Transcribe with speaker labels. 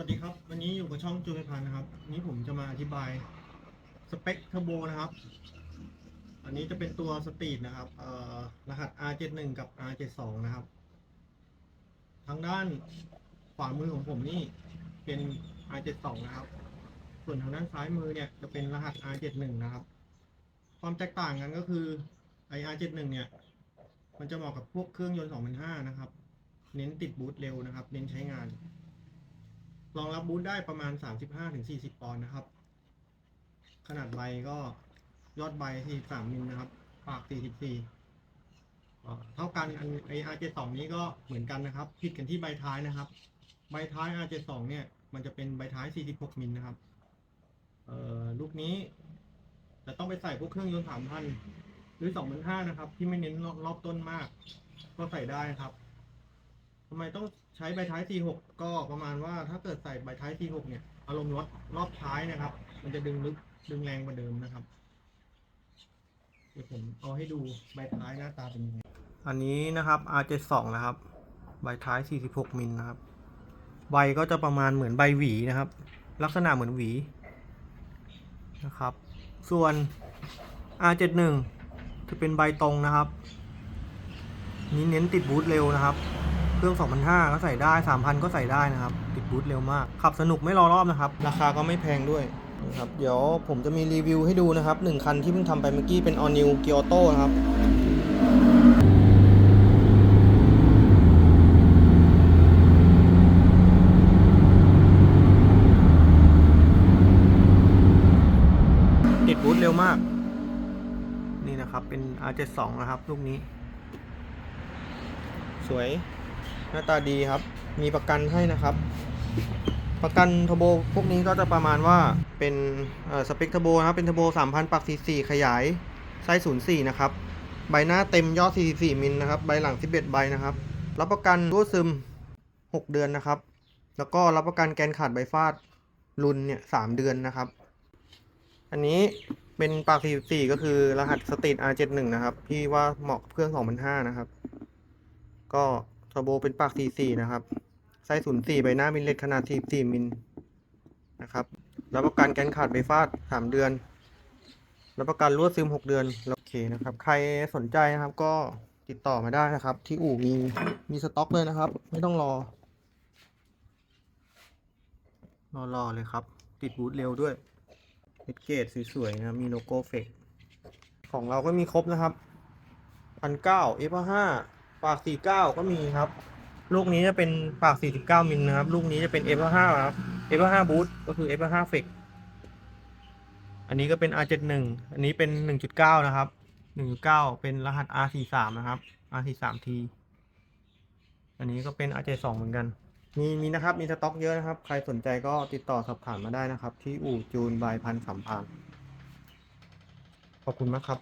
Speaker 1: วัสดีครับ วันนี้อยู่กับช่องจูไพันธ์นะครับวันนี้ผมจะมาอธิบายสเปคเทอร์โบนะครับ อันนี้จะเป็นตัวสตรีทนะครับรหัส R71 กับ R72 นะครับ ทางด้านขวามือของผมนี่เป็น R72 นะครับ ส่วนทางด้านซ้ายมือเนี่ยจะเป็นรหัส R71 นะครับ ความแตกต่างกันก็คือไอ R71 เนี่ย มันจะเหมาะกับพวกเครื่องยนต์ 2005 นะครับ เน้นติดบูตเร็วนะครับ เน้นใช้งาน รองรับบูทได้ประมาณ 35-40 ปอนด์นะครับ ขนาดใบก็ยอดใบ43มิลนะครับ ปาก 44อ่เท่ากันอันไอ R72 นี้ก็เหมือนกันนะครับ ผิดกันที่ใบท้ายนะครับ ใบท้าย R72 เนี่ย มันจะเป็นใบท้าย 46มิลนะครับ เอ่อลูกนี้จะต้องไปใส่พวกเครื่องยนต์3,000หรือ2,500นะครับ ที่ไม่เน้นรอบต้นมาก ก็ใส่ได้ครับำไมต้องใช้ใบท้าย46ก็ประมาณว่าถ้าเกิดใส่ใบท้าย46เนี่ย อารมณ์รถรอบท้ายนะครับ มันจะดึงลึกดึงแรงกว่าเดิมนะครับ เดี๋ยวผมเอาให้ดูใบท้ายหน้าตาเป็นยังไง อันนี้นะครับ R72 นะครับ ใบท้าย 46 มิลนะครับ ใบก็จะประมาณเหมือนใบหวีนะครับ ลักษณะเหมือนหวีนะครับ ส่วน R71 จะเป็นใบตรงนะครับ นี้เน้นติดบูทเร็วนะครับ เครื่อง 2,500 ก็ใส่ได้ 3,000 ก็ใส่ได้นะครับ ติดบูทเร็วมาก ขับสนุกไม่รอรอบนะครับ ราคาก็ไม่แพงด้วยนะครับ เดี๋ยวผมจะมีรีวิวให้ดูนะครับ 1 คันที่เพิ่งทำไปเมื่อกี้เป็น All New g i o t o นะครับติดบูทเร็วมาก นี่นะครับเป็น R72 นะครับ ลูกนี้ สวย หน้าตาดีครับ มีประกันให้นะครับ ประกันเทโบพวกนี้ก็จะประมาณว่าเป็นสเปคเทโบนะครับเป็นเทโบ3,000 ปัก 44 ขยายไซส้04 นะครับ ใบหน้าเต็มยอด 44 มิลนะครับ ใบหลัง 11 ใบนะครับ รับประกันรั่วซึม 6 เดือนนะครับ แล้วก็รับประกันแกนขาดใบฟาดรุนเนี่ย3เดือนนะครับ อันนี้เป็นปาก 44 ก็คือรหัสสตรีท R71 นะครับที่ว่าเหมาะกับเครื่อง 2005 นะครับ ก็ อโบเป็นปาก 44 นะครับไส้04 ใบหน้ามิลเลตขนาด 44 มิลนะครับ รับประกันแกนขาดใบฟาด 3 เดือน รับประกันรั่วซึม 6 เดือน โอเคนะครับ ใครสนใจนะครับก็ติดต่อมาได้นะครับ ที่อู่มีมีสต็อกเลยนะครับ ไม่ต้องรอ รอรอเลยครับ ติดบูทเร็วด้วยเฮดเกตสวยๆนะมีโลโก้เฟกของเราก็มีครบนะครับพันเก้า F5 ปาก49ก็มีครับ ลูกนี้จะเป็นปาก49มิลนะครับ ลูกนี้จะเป็น F5 ครับ F5 boot ก็คือ F5 fake อันนี้ก็เป็น R71 อันนี้เป็น1.9นะครับ1.9เป็นรหัส R43 นะครับ R43T อันนี้ก็เป็น R72 เหมือนกัน มีมีนะครับ มีสต็อกเยอะนะครับ ใครสนใจก็ติดต่อสอบถามมาได้นะครับ ที่อู่จูนบายพันสามพานขอบคุณมากครับ